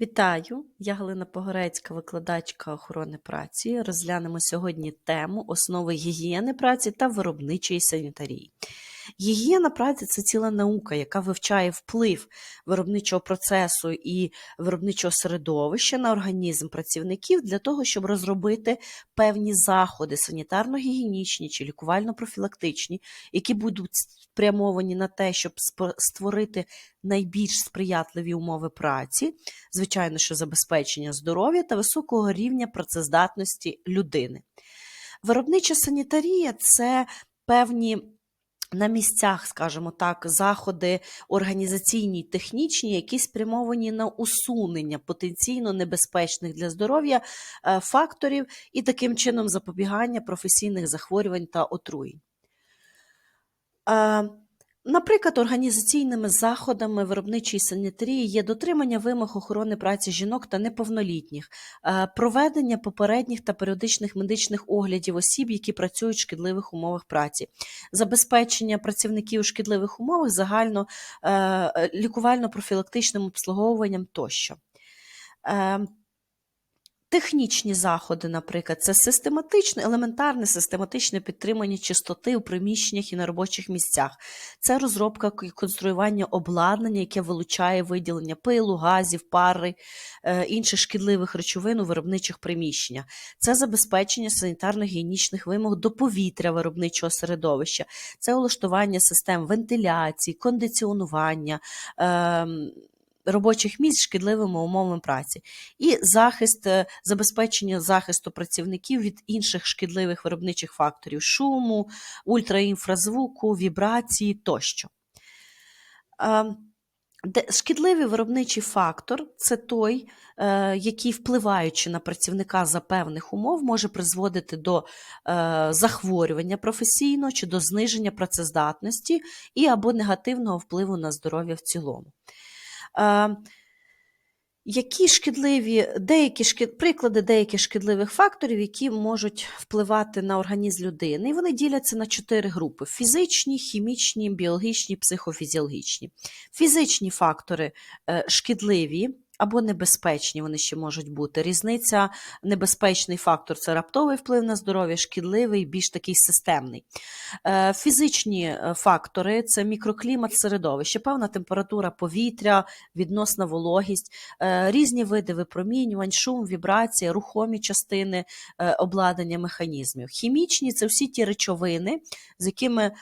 Вітаю! Я Галина Погорецька, викладачка охорони праці. Розглянемо сьогодні тему основи гігієни праці та виробничої санітарії. Гігієна праці це ціла наука, яка вивчає вплив виробничого процесу і виробничого середовища на організм працівників для того, щоб розробити певні заходи санітарно-гігієнічні чи лікувально-профілактичні, які будуть спрямовані на те, щоб створити найбільш сприятливі умови праці, звичайно, що забезпечення здоров'я та високого рівня працездатності людини. Виробнича санітарія це певні на місцях, скажімо так, заходи організаційні технічні, які спрямовані на усунення потенційно небезпечних для здоров'я е, факторів і таким чином запобігання професійних захворювань та отруєнь. Е, Наприклад, організаційними заходами виробничої санітарії є дотримання вимог охорони праці жінок та неповнолітніх, е, проведення попередніх та періодичних медичних оглядів осіб, які працюють в шкідливих умовах праці, забезпечення працівників у шкідливих умовах загально е, е, лікувально-профілактичним обслуговуванням тощо. Е, Технічні заходи, наприклад, це систематичне, елементарне систематичне підтримання чистоти у приміщеннях і на робочих місцях. Це розробка і конструювання обладнання, яке вилучає виділення пилу, газів, пари, е, інших шкідливих речовин у виробничих приміщеннях. Це забезпечення санітарно-гігієнічних вимог до повітря виробничого середовища, це улаштування систем вентиляції, кондиціонування. ем, Робочих місць шкідливими умовами праці і захист, е, забезпечення захисту працівників від інших шкідливих виробничих факторів шуму, ультраінфразвуку, вібрації тощо. Е, Шкідливий виробничий фактор це той, е, який, впливаючи на працівника за певних умов, може призводити до захворювання професійного чи до зниження працездатності і або негативного впливу на здоров'я в цілому. Які шкідливі, деякі шкід, приклади деяких шкідливих факторів, які можуть впливати на організм людини, і вони діляться на чотири групи: фізичні, хімічні, біологічні, психофізіологічні. Фізичні фактори е, шкідливі. Або небезпечні вони ще можуть бути. Різниця небезпечний фактор це раптовий вплив на здоров'я, шкідливий, більш такий системний. Е, Фізичні е, фактори це мікроклімат середовище, певна температура повітря, відносна вологість, е, різні види випромінювань, шум, вібрація, рухомі частини обладнання механізмів. Хімічні це всі ті речовини, з якими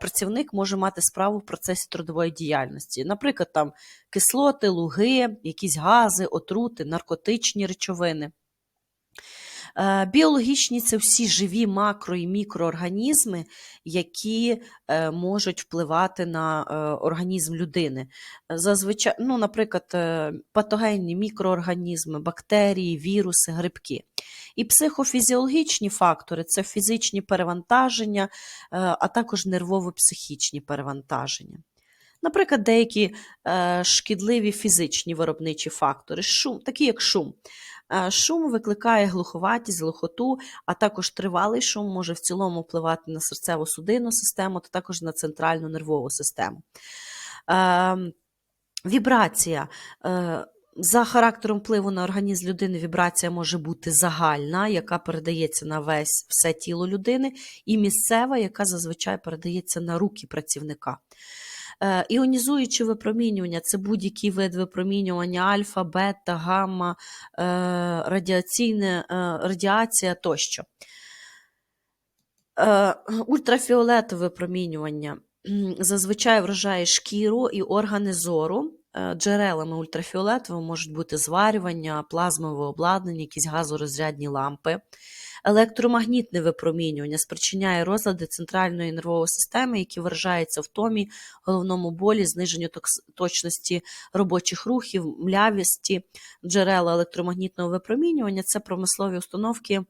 працівник може мати справу в процесі трудової діяльності. Наприклад, там кислоти, луги, якісь гази, отрути, наркотичні речовини. Е, Біологічні це всі живі макро і мікроорганізми, які е, можуть впливати на е, організм людини. Зазвичай, ну, наприклад, патогенні мікроорганізми, бактерії, віруси, грибки. І психофізіологічні фактори це фізичні перевантаження, а також нервово-психічні перевантаження. Наприклад, деякі е, шкідливі фізичні виробничі фактори, шум, такі як шум. Е, Шум викликає глуховатість, глухоту, а також тривалий шум може в цілому впливати на серцево-судинну систему та також на центральну нервову систему. Е, Вібрація. За характером впливу на організм людини вібрація може бути загальна, яка передається на весь все тіло людини, і місцева, яка зазвичай передається на руки працівника. Е, Іонізуюче випромінювання це будь-який вид випромінювання альфа, бета, гамма, е, радіаційне, е, радіація тощо. Ультрафіолетове випромінювання зазвичай вражає шкіру і органи зору. Е, Джерелами ультрафіолетового можуть бути зварювання, плазмове обладнання, якісь газорозрядні лампи. Електромагнітне випромінювання спричиняє розлади центральної нервової системи, які виражаються в томі, головному болі, зниженню точності робочих рухів, млявісті. Джерела електромагнітного випромінювання це промислові установки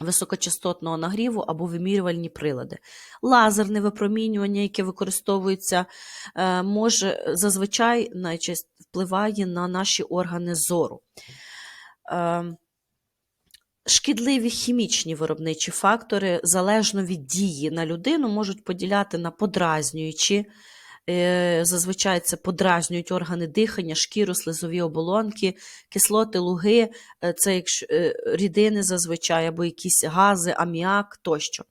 високочастотного нагріву або вимірювальні прилади. Лазерне випромінювання, яке використовується, е, може зазвичай найчаст впливає на наші органи зору. Е, Шкідливі хімічні виробничі фактори, залежно від дії на людину, можуть поділяти на подразнюючі Зазвичай це подразнюють органи дихання, шкіру, слизові оболонки, кислоти, луги, е, це якщо, е, рідини зазвичай, або якісь гази, аміак тощо.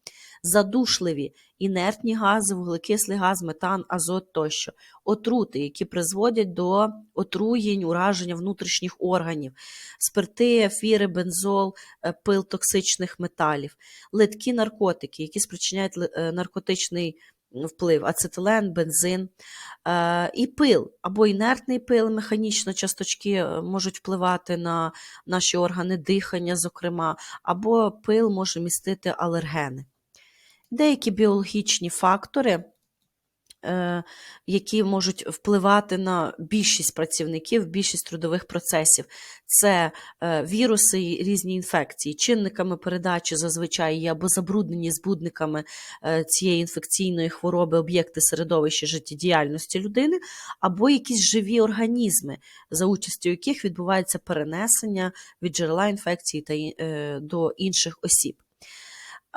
Задушливі, інертні гази, вуглекислий газ, метан, азот тощо. Отрути, які призводять до отруєнь, ураження внутрішніх органів, спирти, ефіри, бензол, е, пил токсичних металів, литкі наркотики, які спричиняють е, наркотичний вплив, ацетилен, бензин, е, і пил, або інертний пил, механічно часточки е, можуть впливати на наші органи дихання, зокрема, або пил може містити алергени. Деякі біологічні фактори, які можуть впливати на більшість працівників, більшість трудових процесів. Це е, віруси і різні інфекції. Чинниками передачі зазвичай є або забруднені збудниками е, цієї інфекційної хвороби об'єкти середовища життєдіяльності людини, або якісь живі організми, за участю яких відбувається перенесення від джерела інфекції та е, до інших осіб.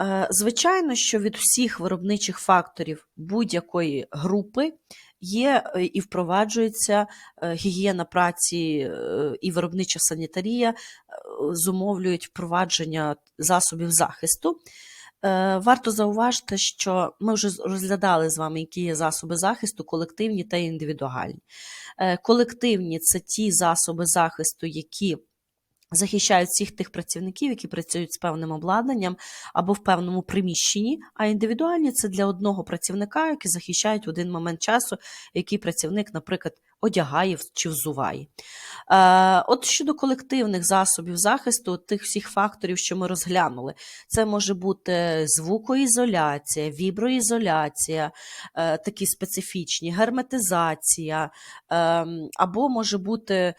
Е, Звичайно, що від всіх виробничих факторів будь-якої групи є е, і впроваджується е, гігієна праці і виробнича санітарія, зумовлюють впровадження засобів захисту. Варто зауважити, що ми вже розглядали з вами, які є засоби захисту, колективні та індивідуальні. Колективні це ті засоби захисту, які захищають всіх тих працівників, які працюють з певним обладнанням або в певному приміщенні, а індивідуальні це для одного працівника, які захищають в один момент часу, який працівник, наприклад, одягає чи взуває. Е, От щодо колективних засобів захисту, тих всіх факторів, що ми розглянули, це може бути звукоізоляція, віброізоляція, е, такі специфічні, герметизація, ем, або може бути е,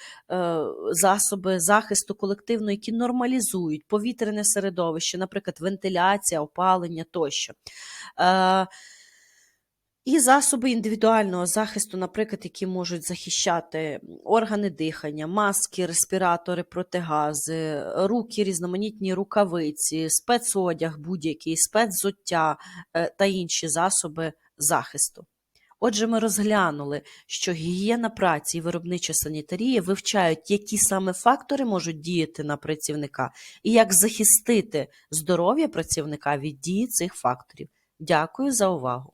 засоби захисту колективно, які нормалізують повітряне середовище, наприклад, вентиляція, опалення тощо. І засоби індивідуального захисту, наприклад, які можуть захищати органи дихання, маски, респіратори, протигази, руки, різноманітні рукавиці, спецодяг будь-який, спецзуття е, та інші засоби захисту. Отже, ми розглянули, що гігієна праці і виробнича санітарія вивчають, які саме фактори можуть діяти на працівника і як захистити здоров'я працівника від дії цих факторів. Дякую за увагу.